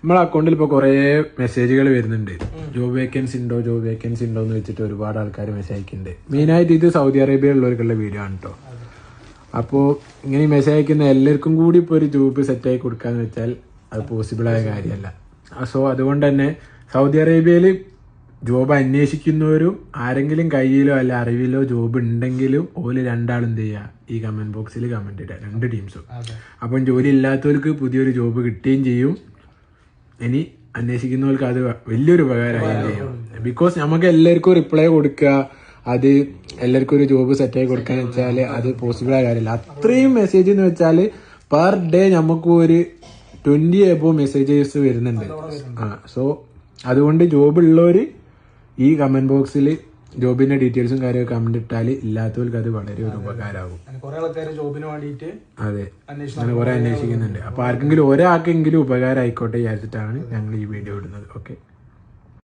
നമ്മളെ അക്കൗണ്ടിൽ ഇപ്പോൾ കുറേ മെസ്സേജുകൾ വരുന്നുണ്ട്. ജോബ് വേക്കൻസി ഉണ്ടോ ജോബ് വേക്കൻസി ഉണ്ടോ എന്ന് വെച്ചിട്ട് ഒരുപാട് ആൾക്കാർ മെസ്സേജ് അയക്കുന്നുണ്ട്. മെയിനായിട്ട് ഇത് സൗദി അറേബ്യയിലുള്ളവർക്കുള്ള വീഡിയോ ആണ് കേട്ടോ അപ്പോൾ ഇങ്ങനെ ഈ മെസ്സേജ് അയക്കുന്ന എല്ലാവർക്കും കൂടി ഇപ്പോൾ ഒരു ജോബ് സെറ്റ് ആയി കൊടുക്കാന്ന് വെച്ചാൽ അത് പോസിബിൾ ആയ കാര്യമല്ല. സോ അതുകൊണ്ട് തന്നെ സൗദി അറേബ്യയിൽ ജോബ് അന്വേഷിക്കുന്നവരും ആരെങ്കിലും കയ്യിലോ അല്ല അറിവിലോ ജോബ് ഉണ്ടെങ്കിലും ഓൽ രണ്ടാളും എന്ത് ചെയ്യുക ഈ കമന്റ് ബോക്സിൽ കമന്റ് ഇടുക. രണ്ട് ടീംസും അപ്പം ജോലി ഇല്ലാത്തവർക്ക് പുതിയൊരു ജോബ് കിട്ടുകയും ചെയ്യും. ഇനി അന്വേഷിക്കുന്നവർക്ക് അത് വലിയൊരു ഉപകാരമായി ബിക്കോസ് നമുക്ക് എല്ലാവർക്കും റിപ്ലൈ കൊടുക്കുക അത് എല്ലാവർക്കും ഒരു ജോബ് സെറ്റ് ആയി കൊടുക്കാന്ന് വെച്ചാൽ അത് പോസിബിൾ ആയ കാര്യമില്ല. അത്രയും മെസ്സേജ് എന്ന് വെച്ചാൽ പെർ ഡേ നമുക്ക് ഒരു ട്വന്റി എബോ മെസ്സേജസ് വരുന്നുണ്ട്. ആ സോ അതുകൊണ്ട് ജോബ് ഉള്ളവർ ഈ കമന്റ് ബോക്സിൽ ജോബിന്റെ ഡീറ്റെയിൽസും കാര്യമൊക്കെ കമന്റ് ഇട്ടാൽ ഇല്ലാത്തവർക്ക് അത് വളരെ ഒരു ഉപകാരമാകും അതെ. അങ്ങനെ കുറെ അന്വേഷിക്കുന്നുണ്ട്. അപ്പൊ ആർക്കെങ്കിലും ഒരാൾക്കെങ്കിലും ഉപകാരം ആയിക്കോട്ടെ വിചാരിച്ചിട്ടാണ് ഞങ്ങൾ ഈ വീഡിയോ ഇടുന്നത്. ഓക്കെ